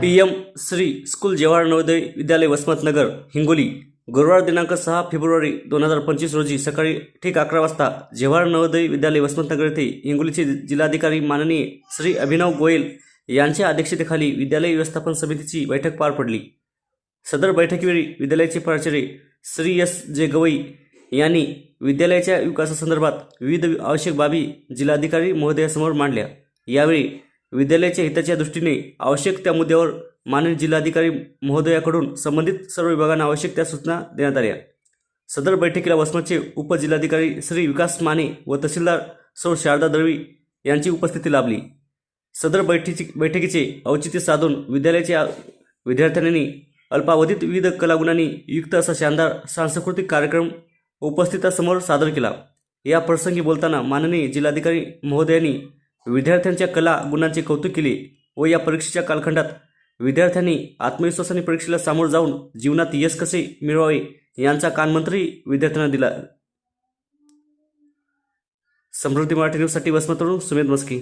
P M Shri school Jawahar Navodaya Vidyalaya Vasmatnagar Hingoli. गुरुवार दिनांक सहा फेब्रुवारी दोन हजार पंचवीस रोजी सकाळी ठीक अकरा वाजता जवाहर नवोदय विद्यालय वसमतनगर येथे हिंगोलीचे जिल्हाधिकारी माननीय श्री अभिनव गोयल यांच्या अध्यक्षतेखाली विद्यालय व्यवस्थापन समितीची बैठक पार पडली. सदर बैठकीवेळी विद्यालयाचे प्राचार्य श्री एस जे गवई यांनी विद्यालयाच्या विकासासंदर्भात विविध आवश्यक बाबी जिल्हाधिकारी महोदयासमोर मांडल्या. यावेळी विद्यालयाच्या हिताच्या दृष्टीने आवश्यक त्या मुद्द्यावर माननीय जिल्हाधिकारी महोदयाकडून संबंधित सर्व विभागांना आवश्यक त्या सूचना देण्यात आल्या. सदर बैठकीला वसमतचे उपजिल्हाधिकारी श्री विकास माने व तहसीलदार सौ शारदा दळवी यांची उपस्थिती लाभली. सदर बैठकीची बैठकीचे औचित्य साधून विद्यालयाच्या विद्यार्थ्यांनी अल्पावधीत विविध कलागुणांनी युक्त असा शानदार सांस्कृतिक कार्यक्रम उपस्थितासमोर सादर केला. या प्रसंगी बोलताना माननीय जिल्हाधिकारी महोदयांनी विद्यार्थ्यांच्या कला गुणांचे कौतुक केले व या परीक्षेच्या कालखंडात विद्यार्थ्यांनी आत्मविश्वासाने परीक्षेला सामोरं जाऊन जीवनात यश कसे मिळवावे यांचा कानमंत्री विद्यार्थ्यांना दिला. समृद्धी मराठी न्यूजसाठी वसमतवरून सुमेध मस्की.